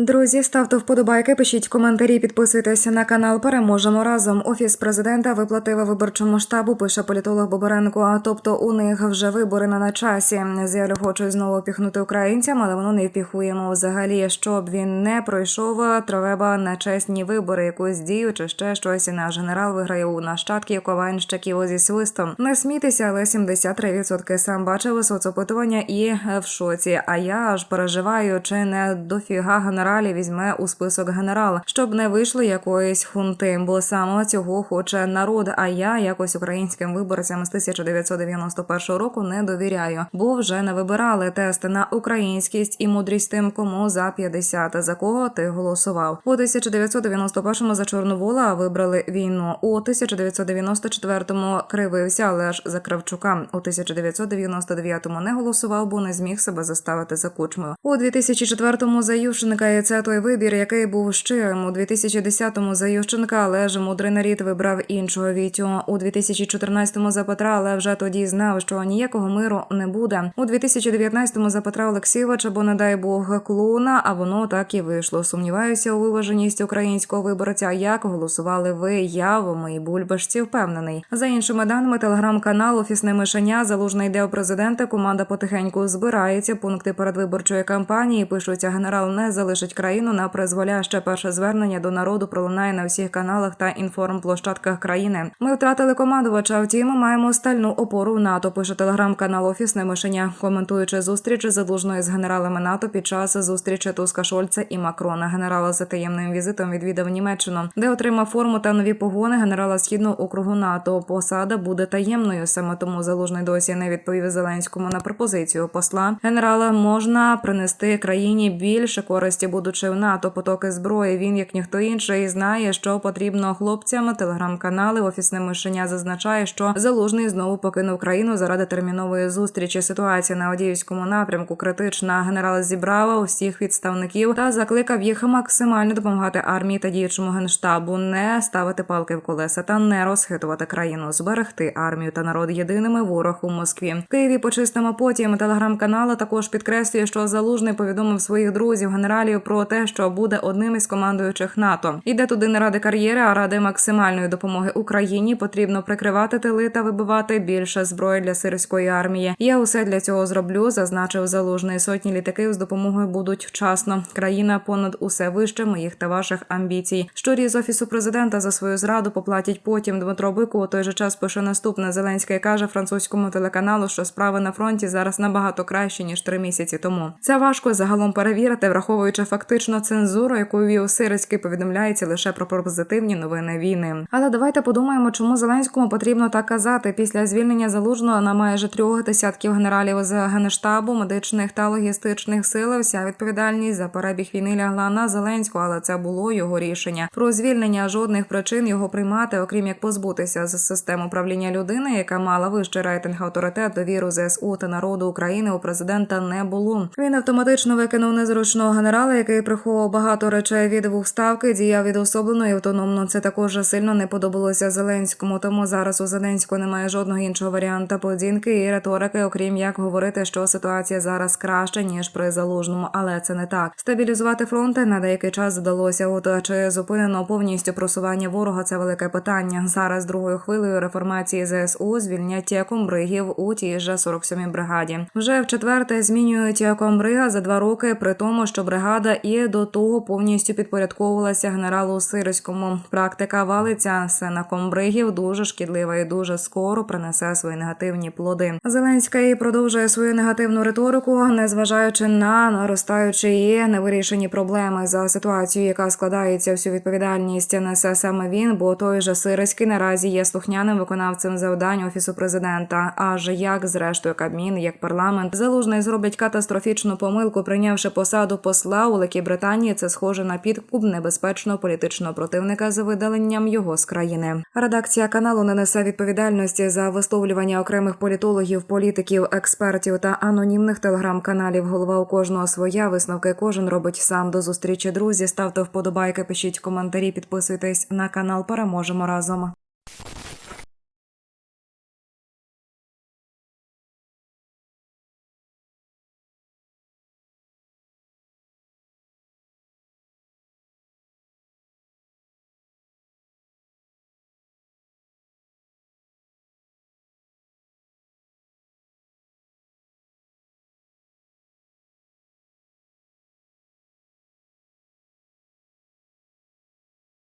Друзі, ставте вподобайки, пишіть коментарі, підписуйтесь на канал. Переможемо разом. Офіс президента виплатив виборчому штабу. Пише політолог Бобаренко. А тобто у них вже вибори не на часі. Зялю хочуть знову піхнути українцям, але воно не впіхуємо взагалі. Щоб він не пройшов, треба на чесні вибори, якусь дію чи ще щось. І Наш генерал виграє у нащадків кованщиків зі свистом. Не смійтеся, але 73% сам бачив соцопитування і в шоці. А я аж переживаю, чи не дофіга генералів візьме у список генерал, щоб не вийшло якоїсь хунти, бо саме цього хоче народ. А я якось українським виборцям з 1991 року не довіряю, бо вже не вибирали тести на українськість і мудрість тим, кому за 50, за кого ти голосував. У 1991-му за Чорновола вибрали війну. У 1994-му кривився, але ж за Кравчука. У 1999-му не голосував, бо не зміг себе заставити за кучмою. У 2004-му за Ющенка і це той вибір, який був щирим. У 2010-му за Ющенка, але ж мудрий вибрав іншого вітю. У 2014-му за Петра, але вже тоді знав, що ніякого миру не буде. У 2019-му за Петра Олексійовича, бо не дай Бог клоуна, а воно так і вийшло. Сумніваюся у виваженість українського виборця. Як голосували ви? Я в моїй бульбашці впевнений. За іншими даними, телеграм-канал Офісне мишеня залужний йде у президента. Команда потихеньку збирається. Пункти передвиборчої кампанії пишуться. Генерал не залишить країну на призволяще. Перше звернення до народу пролунає на всіх каналах та інформплощадках країни. Ми втратили командувача. Втім, маємо стальну опору в НАТО. Пише телеграм-канал Офісне мишеня, коментуючи зустріч залужної з генералами НАТО під час зустрічі Туска Шольца і Макрона. Генерала за таємним візитом відвідав Німеччину, де отримав форму та нові погони генерала східного округу НАТО. Посада буде таємною. Саме тому залужний досі не відповів Зеленському на пропозицію посла. Генерала можна принести країні більше користі, будучи в НАТО. Потоки зброї. Він як ніхто інший знає, що потрібно хлопцям. Телеграм-канали офісне мишеня зазначає, що залужний знову покинув країну заради термінової зустрічі. Ситуація на Одіївському напрямку критична. Генерал зібрав усіх відставників та закликав їх максимально допомагати армії та діючому генштабу, не ставити палки в колеса та не розхитувати країну, зберегти армію та народ єдиними ворог у Москві. В Києві почистимо потім. Телеграм-канал також підкреслює, що залужний повідомив своїх друзів генералів про те, що буде одним із командуючих НАТО. Іде туди не ради кар'єри, а ради максимальної допомоги Україні. Потрібно прикривати тили та вибивати більше зброї для сирської армії. Я усе для цього зроблю, зазначив залужний. Сотні літаків з допомогою будуть вчасно. Країна понад усе вище моїх та ваших амбіцій. Щорі з офісу президента за свою зраду поплатять потім. Дмитро Бику у той же час пише наступне. Зеленський каже французькому телеканалу, що справи на фронті зараз набагато краще ніж три місяці тому. Це важко загалом перевірити, враховуючи фактично цензуру, яку вів Сирицький, повідомляється лише про позитивні новини війни. Але давайте подумаємо, чому Зеленському потрібно так казати. Після звільнення залужного на майже трьох десятків генералів з генштабу, медичних та логістичних сил. Вся відповідальність за перебіг війни лягла на Зеленського, але це було його рішення. Про звільнення жодних причин його приймати, окрім як позбутися з систем управління людини, яка мала вищий рейтинг авторитет, довіру ЗСУ та народу України у президента не було. Він автоматично викинув незручного генерала, який приховував багато речей від вставки, діяв відособлено і автономно. Це також сильно не подобалося Зеленському. Тому зараз у Зеленського немає жодного іншого варіанта поведінки і риторики, окрім як говорити, що ситуація зараз краща ніж при залужному, але це не так. Стабілізувати фронти на деякий час вдалося. От чи зупинено повністю просування ворога? Це велике питання. Зараз другою хвилею реформації ЗСУ звільнять комбригів у тій же 47-й бригаді. Вже в четверте змінюють комбрига за два роки, при тому, що бригада і до того повністю підпорядковувалася генералу Сирському. Практика валиться сена комбригів дуже шкідлива і дуже скоро принесе свої негативні плоди. Зеленський продовжує свою негативну риторику, незважаючи на наростаючі і невирішені проблеми за ситуацію, яка складається всю відповідальність несе саме він, бо той же Сирський наразі є слухняним виконавцем завдань офісу президента. Аж як зрештою Кабмін, як парламент залужний зроблять катастрофічну помилку, прийнявши посаду посла у Великій Британії. Це схоже на підкуп небезпечного політичного противника за видаленням його з країни. Редакція каналу не несе відповідальності за висловлювання окремих політологів, політиків, експертів та анонімних телеграм-каналів. Голова у кожного своя висновки кожен робить сам. До зустрічі друзі. Ставте вподобайки, пишіть коментарі, підписуйтесь на канал. Переможемо разом.